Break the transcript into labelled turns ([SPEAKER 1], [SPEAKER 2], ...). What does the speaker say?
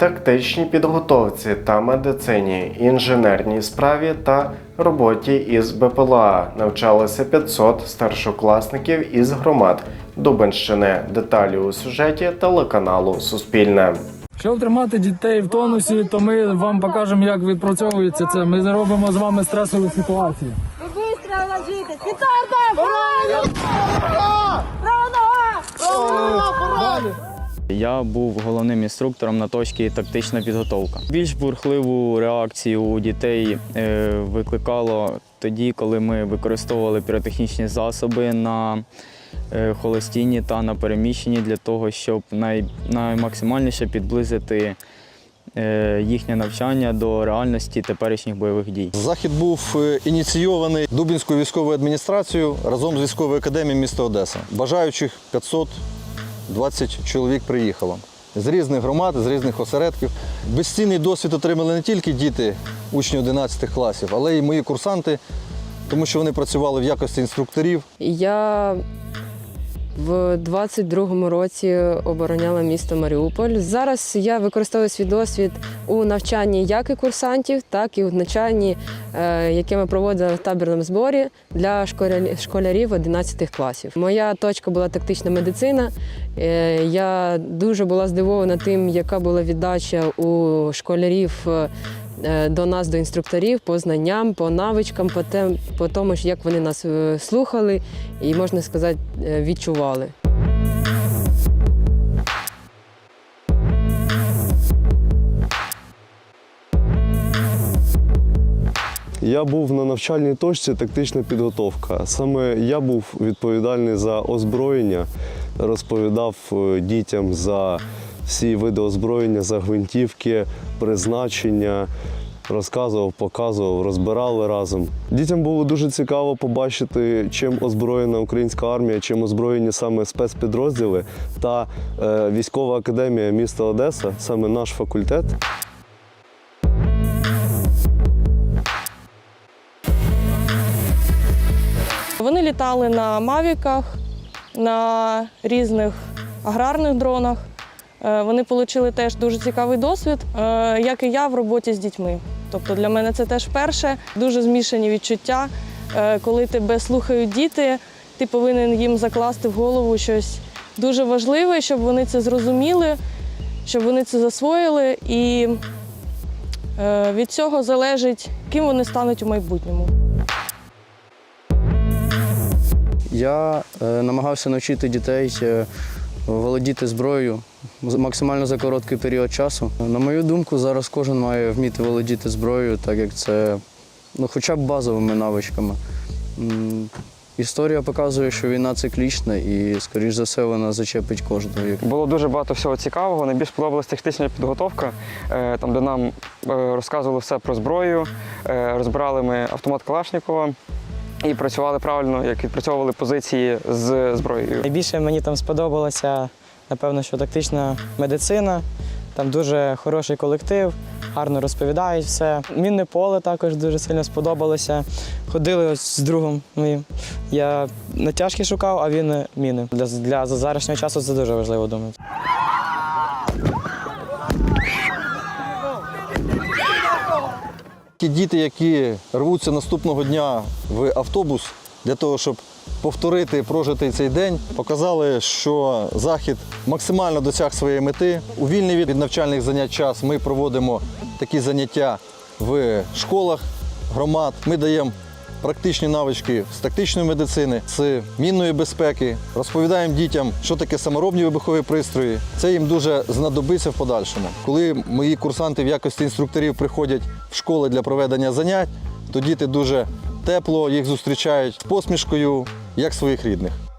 [SPEAKER 1] тактичній підготовці та медицині, інженерній справі та роботі із БПЛА навчалося 500 старшокласників із громад Дубенщини. Деталі у сюжеті телеканалу Суспільне.
[SPEAKER 2] Щоб тримати дітей в тонусі, то ми вам покажемо, як відпрацьовується це. Ми зробимо з вами стресові ситуації.
[SPEAKER 3] Ви. Петарда! Правильно!
[SPEAKER 4] Я був головним інструктором на точці тактична підготовка. Більш бурхливу реакцію у дітей е, викликало тоді, коли ми використовували піротехнічні засоби на е, холостіні та на переміщенні для того, щоб най, наймаксимальніше підблизити е, їхнє навчання до реальності теперішніх бойових дій.
[SPEAKER 5] Захід був ініційований Дубінською військовою адміністрацією разом з військовою академією міста Одеса. Бажаючих 520 чоловік приїхало з різних громад, з різних осередків. Безцінний досвід отримали не тільки діти, учні 11 класів, але й мої курсанти, тому що вони працювали в якості інструкторів.
[SPEAKER 6] Я в 22-му році обороняла місто Маріуполь. Зараз я використовую свій досвід у навчанні як і курсантів, так і у навчанні, е, яке ми проводили в табірному зборі для школя- школярів 11 класів. Моя точка була тактична медицина. Е, Я дуже була здивована тим, яка була віддача у школярів. Е, До нас, до інструкторів, по знанням, по навичкам, по, тем, по тому, як вони нас е, слухали і, можна сказати, е, відчували.
[SPEAKER 7] Я був на навчальній точці тактична підготовка. Саме я був відповідальний за озброєння, розповідав дітям за всі види озброєння, за гвинтівки, призначення. Розказував, показував, розбирали разом. Дітям було дуже цікаво побачити, чим озброєна українська армія, чим озброєні саме спецпідрозділи та е, військова академія міста Одеса, саме наш факультет.
[SPEAKER 8] Вони літали на мавіках, на різних аграрних дронах. Е, Вони отримали теж дуже цікавий досвід, е, як і я в роботі з дітьми. Тобто для мене це теж перше. Дуже змішані відчуття. Е, Коли тебе слухають діти, ти повинен їм закласти в голову щось дуже важливе, щоб вони це зрозуміли, щоб вони це засвоїли. І від цього залежить, ким вони стануть у майбутньому.
[SPEAKER 9] Я намагався навчити дітей володіти зброєю максимально за короткий період часу. На мою думку, зараз кожен має вміти володіти зброєю, так як це ну, хоча б базовими навичками. Історія показує, що війна циклічна і, скоріш за все, вона зачепить кожного.
[SPEAKER 10] Було дуже багато всього цікавого. Найбільш подобалась тактична підготовка, е, там, де нам е, розказували все про зброю, е, розбирали ми автомат Калашникова і працювали правильно, як відпрацьовували позиції з зброєю.
[SPEAKER 11] Найбільше мені там сподобалося, напевно, що тактична медицина. Там дуже хороший колектив, гарно розповідають все. Мінне поле також дуже сильно сподобалося. Ходили ось з другом моїм. Я натяжки шукав, а він е, міни. Для, для зараз часу це дуже важливо, думаю.
[SPEAKER 5] Ті діти, які рвуться наступного дня в автобус для того, щоб повторити прожитий цей день, показали, що захід максимально досяг своєї мети. У вільний від навчальних занять час ми проводимо такі заняття в школах громад. Ми даємо практичні навички з тактичної медицини, з мінної безпеки. Розповідаємо дітям, що таке саморобні вибухові пристрої. Це їм дуже знадобиться в подальшому. Коли мої курсанти в якості інструкторів приходять в школи для проведення занять, то діти дуже тепло їх зустрічають з посмішкою, як своїх рідних.